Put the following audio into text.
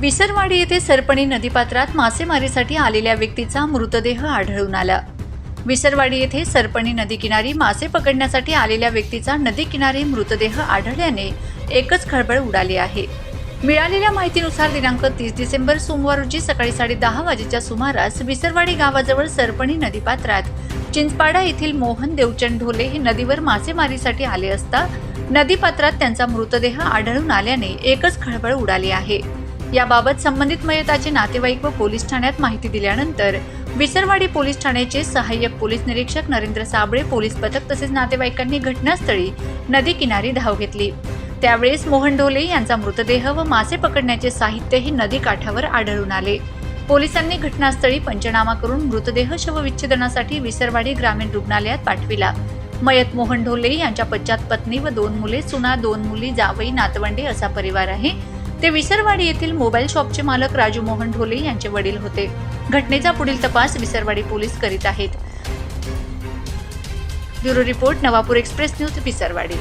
विसरवाडी येथे सरपणी नदीपात्रात मासेमारीसाठी आलेल्या व्यक्तीचा मृतदेह आढळून आला. विसरवाडी येथे सरपणी नदीकिनारी मासे पकडण्यासाठी आलेल्या व्यक्तीचा नदीकिनारी मृतदेह आढळल्याने एकच खळबळ उडाली आहे. मिळालेल्या माहितीनुसार दिनांक तीस डिसेंबर सोमवार रोजी सकाळी साडे दहा वाजेच्या सुमारास विसरवाडी गावाजवळ सरपणी नदीपात्रात चिंचपाडा येथील मोहन देवचंद ढोले हे नदीवर मासेमारीसाठी आले असता नदीपात्रात त्यांचा मृतदेह आढळून आल्याने एकच खळबळ उडाली आहे. याबाबत संबंधित मयताचे नातेवाईक व पोलीस ठाण्यात माहिती दिल्यानंतर विसरवाडी पोलीस ठाण्याचे सहाय्यक पोलीस निरीक्षक नरेंद्र साबळे पोलीस पथक तसेच नातेवाईकांनी घटनास्थळी नदी किनारी धाव घेतली. त्यावेळेस मोहन ढोले यांचा मृतदेह व मासे पकडण्याचे साहित्यही नदी काठावर आढळून आले. पोलिसांनी घटनास्थळी पंचनामा करून मृतदेह शवविच्छेदनासाठी विसरवाडी ग्रामीण रुग्णालयात पाठविला. मयत मोहन ढोले यांच्या पश्चात पत्नी व दोन मुले सुना दोन मुली जावई नातवंडे असा परिवार आहे. ते विसरवाडी येथील मोबाईल शॉपचे मालक राजू मोहन ढोले यांचे वडील होते. घटनेचा पुढील तपास विसरवाडी पोलीस करीत आहेत. Bureau report Navapur express news Visarwadi.